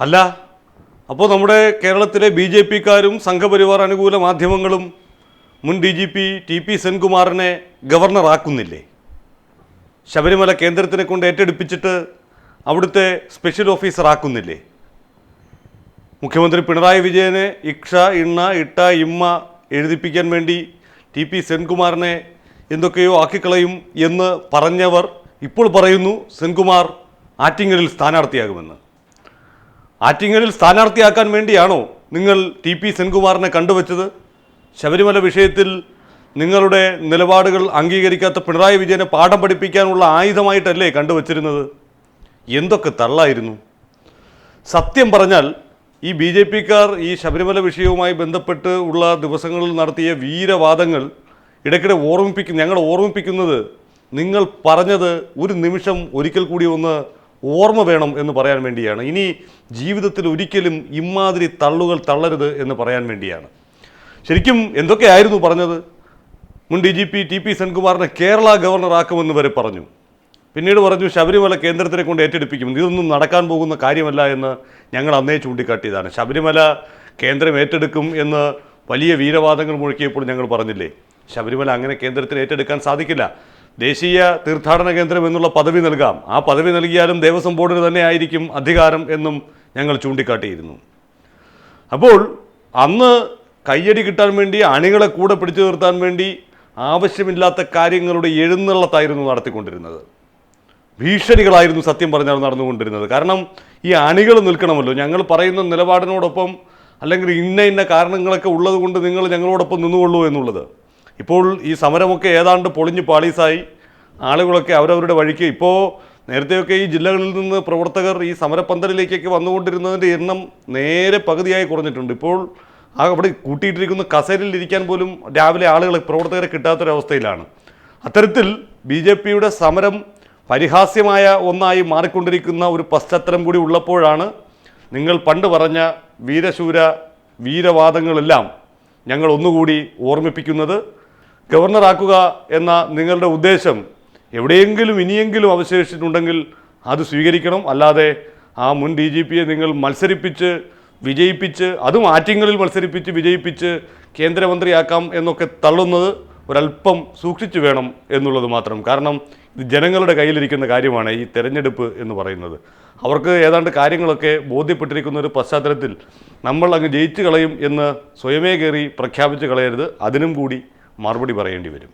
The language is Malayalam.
അല്ല അപ്പോൾ നമ്മുടെ കേരളത്തിലെ ബി ജെ പിക്കാരും സംഘപരിവാർ അനുകൂല മാധ്യമങ്ങളും മുൻ D G P T P സെൻകുമാറിനെ ഗവർണറാക്കുന്നില്ലേ? ശബരിമല കേന്ദ്രത്തിനെ കൊണ്ട് ഏറ്റെടുപ്പിച്ചിട്ട് അവിടുത്തെ സ്പെഷ്യൽ ഓഫീസർ ആക്കുന്നില്ലേ മുഖ്യമന്ത്രി പിണറായി വിജയനെ ഇക്ഷ ഇണ്ണ ഇട്ട ഇമ്മ എഴുതിപ്പിക്കാൻ വേണ്ടി ടി പി സെൻകുമാറിനെ എന്തൊക്കെയോ ആക്കിക്കളയും എന്ന് പറഞ്ഞവർ ഇപ്പോൾ പറയുന്നു സെൻകുമാർ ആറ്റിങ്ങലിൽ സ്ഥാനാർത്ഥിയാകുമെന്ന്. ആറ്റിങ്ങലിൽ സ്ഥാനാർത്ഥിയാക്കാൻ വേണ്ടിയാണോ നിങ്ങൾ ടി പി സെൻകുമാറിനെ കണ്ടുവച്ചത്? ശബരിമല വിഷയത്തിൽ നിങ്ങളുടെ നിലപാടുകൾ അംഗീകരിക്കാത്ത പിണറായി വിജയനെ പാഠം പഠിപ്പിക്കാനുള്ള ആയുധമായിട്ടല്ലേ കണ്ടുവച്ചിരുന്നത്? എന്തൊക്കെ തള്ളായിരുന്നു? സത്യം പറഞ്ഞാൽ ഈ ബി ജെ പിക്കാർ ഈ ശബരിമല വിഷയവുമായി ബന്ധപ്പെട്ട് ഉള്ള ദിവസങ്ങളിൽ നടത്തിയ വീരവാദങ്ങൾ ഇടയ്ക്കിടെ ഓർമ്മിപ്പിക്കും ഞങ്ങൾ ഓർമ്മിപ്പിക്കുന്നത് നിങ്ങൾ പറഞ്ഞത് ഒരു നിമിഷം ഒരിക്കൽ കൂടി ഒന്ന് ഓർമ്മ വേണം എന്ന് പറയാൻ വേണ്ടിയാണ്. ഇനി ജീവിതത്തിൽ ഒരിക്കലും ഇമാതിരി തള്ളുകൾ തള്ളരുത് എന്ന് പറയാൻ വേണ്ടിയാണ്. ശരിക്കും എന്തൊക്കെയായിരുന്നു പറഞ്ഞത്? മുൻ D G P T P സെൻകുമാറിനെ Kerala ഗവർണറാക്കുമെന്ന് വരെ പറഞ്ഞു. പിന്നീട് പറഞ്ഞു ശബരിമല കേന്ദ്രത്തിനെ കൊണ്ട് ഏറ്റെടുപ്പിക്കും. ഇതൊന്നും നടക്കാൻ പോകുന്ന കാര്യമല്ല എന്ന് ഞങ്ങൾ അന്നേ ചൂണ്ടിക്കാട്ടിയതാണ്. ശബരിമല കേന്ദ്രം ഏറ്റെടുക്കും എന്ന് വലിയ വീരവാദങ്ങൾ മുഴക്കിയപ്പോൾ ഞങ്ങൾ പറഞ്ഞില്ലേ ശബരിമല അങ്ങനെ കേന്ദ്രത്തിന് ഏറ്റെടുക്കാൻ സാധിക്കില്ല. ദേശീയ തീർത്ഥാടന കേന്ദ്രം എന്നുള്ള പദവി നൽകാം. ആ പദവി നൽകിയാലും ദേവസ്വം ബോർഡിന് തന്നെ ആയിരിക്കും അധികാരം എന്നും ഞങ്ങൾ ചൂണ്ടിക്കാട്ടിയിരുന്നു. അപ്പോൾ അന്ന് കയ്യടി കിട്ടാൻ വേണ്ടി അണികളെ കൂടെ പിടിച്ചു നിർത്താൻ വേണ്ടി ആവശ്യമില്ലാത്ത കാര്യങ്ങളുടെ എഴുന്നള്ളത്തായിരുന്നു നടത്തിക്കൊണ്ടിരുന്നത്. ഭീഷണികളായിരുന്നു സത്യം പറഞ്ഞാൽ നടന്നുകൊണ്ടിരുന്നത്. കാരണം ഈ അണികൾ നിൽക്കണമല്ലോ. ഞങ്ങൾ പറയുന്ന നിലപാടിനോടൊപ്പം അല്ലെങ്കിൽ ഇന്ന ഇന്ന കാരണങ്ങളൊക്കെ ഉള്ളത് കൊണ്ട് നിങ്ങൾ ഞങ്ങളോടൊപ്പം നിന്നുകൊള്ളൂ എന്നുള്ളത്. ഇപ്പോൾ ഈ സമരമൊക്കെ ഏതാണ്ട് പൊളിഞ്ഞ് പാളീസായി. ആളുകളൊക്കെ അവരവരുടെ വഴിക്ക്. ഇപ്പോൾ നേരത്തെയൊക്കെ ഈ ജില്ലകളിൽ നിന്ന് പ്രവർത്തകർ ഈ സമരപ്പന്തലിലേക്കൊക്കെ വന്നുകൊണ്ടിരുന്നതിന്റെ എണ്ണം നേരെ പകുതിയായി കുറഞ്ഞിട്ടുണ്ട്. ഇപ്പോൾ ആ അവിടെ കൂട്ടിയിട്ടിരിക്കുന്ന കസേരയിൽ ഇരിക്കാൻ പോലും രാവിലെ ആളുകളെ പ്രവർത്തകരെ കിട്ടാത്തൊരവസ്ഥയിലാണ്. അത്തരത്തിൽ ബി ജെ പിയുടെ സമരം പരിഹാസ്യമായ ഒന്നായി മാറിക്കൊണ്ടിരിക്കുന്ന ഒരു പശ്ചാത്തലം കൂടി ഉള്ളപ്പോഴാണ് നിങ്ങൾ പണ്ട് പറഞ്ഞ വീരശൂര വീരവാദങ്ങളെല്ലാം ഞങ്ങൾ ഒന്നുകൂടി ഓർമ്മിപ്പിക്കുന്നത്. ഗവർണറാക്കുക എന്ന നിങ്ങളുടെ ഉദ്ദേശം എവിടെയെങ്കിലും ഇനിയെങ്കിലും അവശേഷിച്ചിട്ടുണ്ടെങ്കിൽ അത് സ്വീകരിക്കണം. അല്ലാതെ ആ മുൻ ഡി ജി പിയെ നിങ്ങൾ മത്സരിപ്പിച്ച് വിജയിപ്പിച്ച് അതും ആറ്റിങ്ങളിൽ മത്സരിപ്പിച്ച് വിജയിപ്പിച്ച് കേന്ദ്രമന്ത്രിയാക്കാം എന്നൊക്കെ തള്ളുന്നത് ഒരല്പം സൂക്ഷിച്ചു വേണം എന്നുള്ളത് മാത്രം. കാരണം ഇത് ജനങ്ങളുടെ കയ്യിലിരിക്കുന്ന കാര്യമാണ് ഈ തെരഞ്ഞെടുപ്പ് എന്ന് പറയുന്നത്. അവർക്ക് ഏതാണ്ട് കാര്യങ്ങളൊക്കെ ബോധ്യപ്പെട്ടിരിക്കുന്ന ഒരു പശ്ചാത്തലത്തിൽ നമ്മൾ അങ്ങ് ജയിച്ചു കളയും എന്ന് സ്വയമേ കയറി പ്രഖ്യാപിച്ച് കളയരുത്. അതിനും കൂടി മറുപടി പറയേണ്ടി വരും.